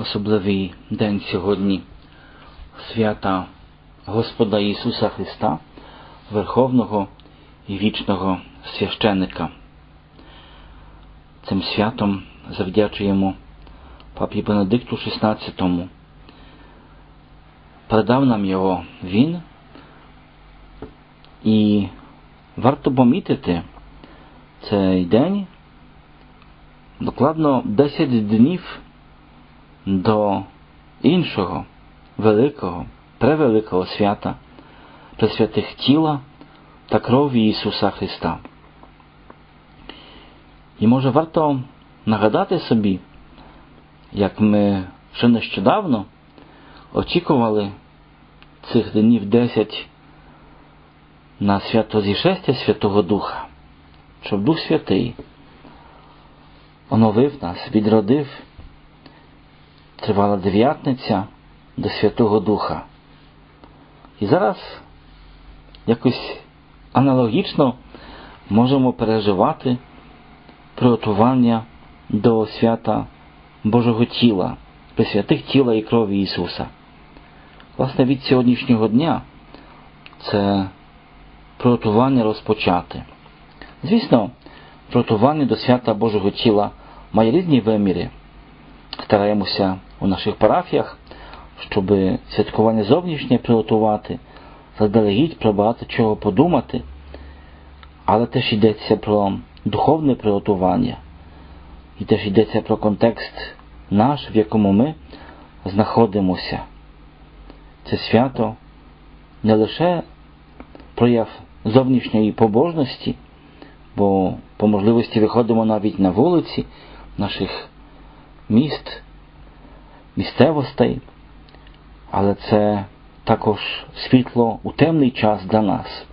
особливий день сьогодні свята Господа Ісуса Христа, Верховного і вічного священика. Цим святом завдячуємо папі Бенедикту XVI. Передав нам його він, і варто помітити цей день докладно 10 днів до іншого великого, превеликого свята пресвятих тіла та крові Ісуса Христа. І може варто нагадати собі, як ми ще нещодавно очікували цих днів 10 на свято зішестя Святого Духа, щоб Дух Святий оновив нас, відродив, тривала дев'ятниця до Святого Духа. І зараз якось аналогічно можемо переживати приготування до свята Божого тіла, присвятих тіла і крові Ісуса. Власне, від сьогоднішнього дня це приготування розпочати. Звісно, приготування до свята Божого тіла має різні виміри. Стараємося у наших парафіях, щоб святкування зовнішнє приготувати, заздалегідь про багато чого подумати, але теж йдеться про духовне приготування, і теж йдеться про контекст наш, в якому ми знаходимося. Це свято не лише прояв зовнішньої побожності, бо по можливості виходимо навіть на вулиці наших міст, місцевостей, але це також світло у темний час для нас.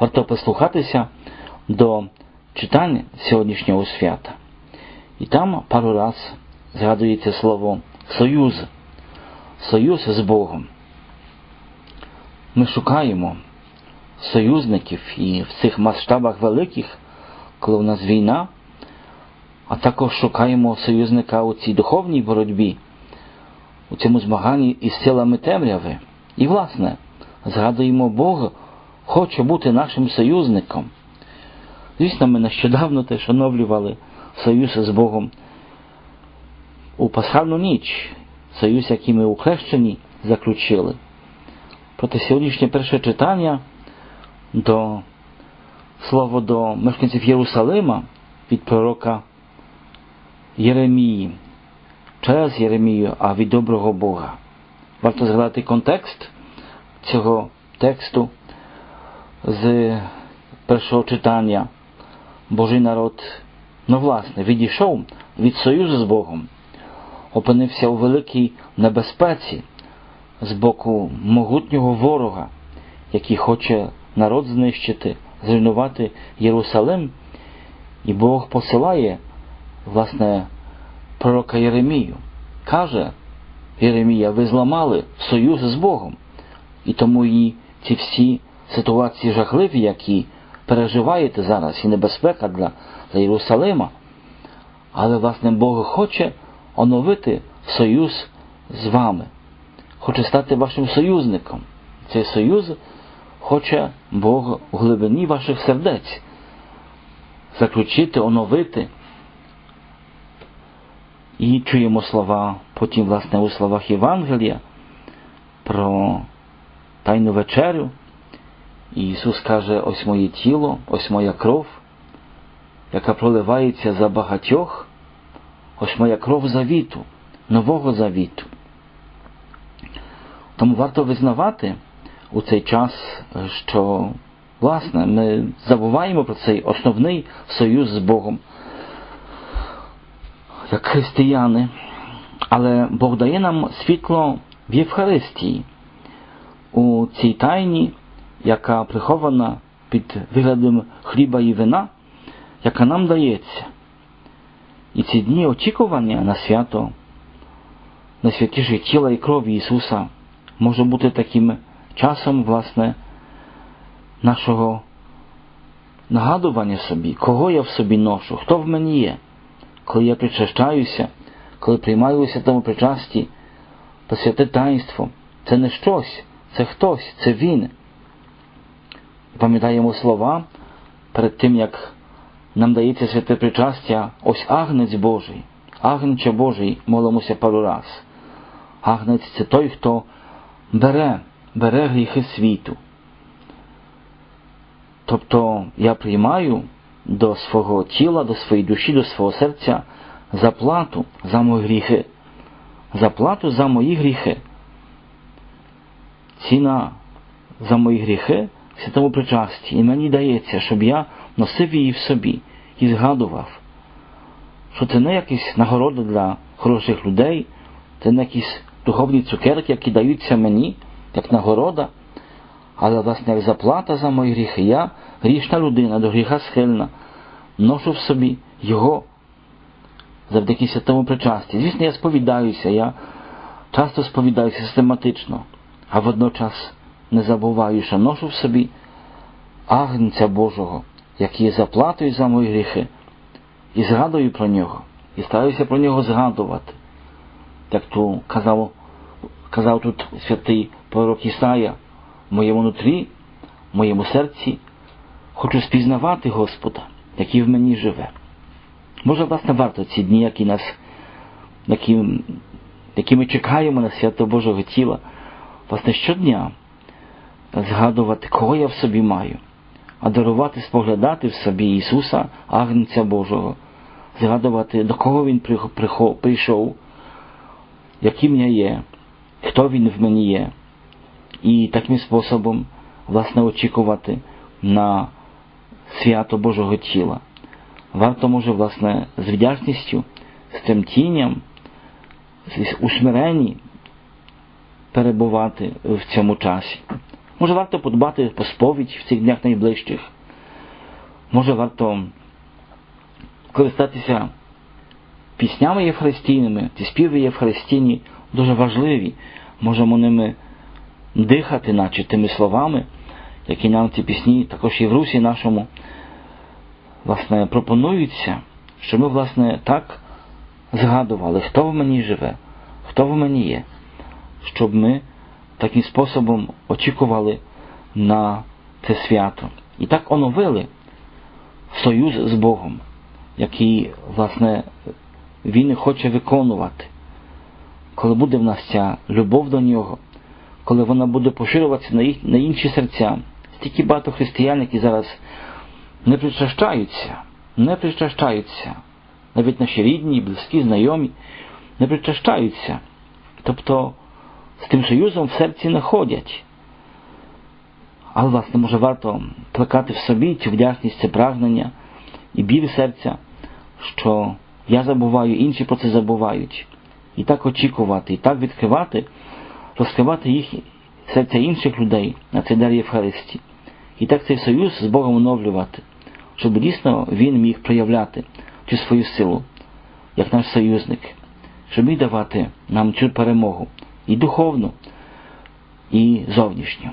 Варто прислухатися до читання сьогоднішнього свята. І там пару раз згадується слово союз, союз з Богом. Ми шукаємо союзників і в цих масштабах великих, коли у нас війна, а також шукаємо союзника у цій духовній боротьбі, у цьому змаганні із силами темряви. І, власне, згадуємо Бога, хоче бути нашим союзником. Звісно, ми нещодавно теж оновлювали союз з Богом у пасхальну ніч, союз, який ми у хрещенні заключили. Проте сьогоднішнє перше читання до слово до мешканців Єрусалима від пророка Єремії, через Єремію, а від доброго Бога. Варто згадати контекст цього тексту з першого читання. Божий народ, ну власне, відійшов від союзу з Богом, опинився у великій небезпеці з боку могутнього ворога, який хоче народ знищити, зруйнувати Єрусалим, і Бог посилає, власне, пророка Єремію. Каже Єремія, ви зламали союз з Богом. І тому і ці всі ситуації жахливі, які переживаєте зараз, і небезпека для, для Єрусалима. Але, власне, Бог хоче оновити союз з вами, хоче стати вашим союзником. Цей союз хоче Бог у глибині ваших сердець заключити, оновити. І чуємо слова, потім, власне, у словах Євангелія про Тайну вечерю. І Ісус каже, ось моє тіло, ось моя кров, яка проливається за багатьох, ось моя кров завіту, нового завіту. Тому варто визнавати у цей час, що, власне, ми забуваємо про цей основний союз з Богом, як християни, але Бог дає нам світло в Євхаристії, у цій тайні, яка прихована під виглядом хліба і вина, яка нам дається. І ці дні очікування на свято, на святіше тіла і крові Ісуса може бути таким часом, власне, нашого нагадування собі, кого я в собі ношу, хто в мені є, коли я причащаюся, коли приймаю у святому причасті, то святе таїнство це не щось, це хтось, це він. Пам'ятаємо слова перед тим, як нам дається святе причастя, ось агнець Божий, агнче Божий, молимося пару раз. Агнець це той, хто бере, бере гріхи світу. Тобто я приймаю до свого тіла, до своєї душі, до свого серця заплату за мої гріхи. Заплату за мої гріхи. Ціна за мої гріхи в святому причасті. І мені дається, щоб я носив її в собі і згадував, що це не якась нагорода для хороших людей, це не якісь духовні цукерки, які даються мені, як нагорода, але, власне, як заплата за мої гріхи. Я грішна людина, до гріха схильна, ношу в собі Його завдяки святому причасті. Звісно, я сповідаюся, я часто сповідаюся систематично, а водночас не забуваю, що ношу в собі Агнця Божого, який є заплатою за мої гріхи, і згадую про нього, і стараюся про нього згадувати. Як то казав, казав тут святий пророк Ісая, в моєму нутрі, в моєму серці, хочу спізнавати Господа, який в мені живе. Може, власне, варто ці дні, які нас, які, які ми чекаємо на свято Божого тіла, власне, щодня згадувати, кого я в собі маю, а дарувати, споглядати в собі Ісуса, Агнця Божого, згадувати, до кого Він прийшов, яким я є, хто Він в мені є, і таким способом, власне, очікувати на свято Божого тіла. Варто може, власне, з вдячністю, з тремтінням, у смиренні перебувати в цьому часі. Може варто подбати по сповідь в цих днях найближчих. Може варто користатися піснями євхаристійними, ці співи євхаристійні дуже важливі. Можемо ними дихати, наче тими словами, які нам ці пісні також і в Русі нашому власне, пропонуються, щоб ми, власне, так згадували, хто в мені живе, хто в мені є, щоб ми таким способом очікували на це свято. І так оновили союз з Богом, який, власне, Він хоче виконувати. Коли буде в нас ця любов до нього, коли вона буде поширюватися на інші серця, стільки багато християн, які зараз не причащаються, не причащаються, навіть наші рідні, близькі, знайомі, не причащаються. Тобто з тим союзом в серці не ходять. Але, власне, може варто плекати в собі цю вдячність, це прагнення і біль серця, що я забуваю, інші про це забувають. І так очікувати, і так відкривати, розкривати їх серця інших людей на цей дар Євхаристії. І так цей союз з Богом оновлювати, щоб дійсно він міг проявляти цю свою силу, як наш союзник, щоб міг давати нам цю перемогу і духовну, і зовнішню.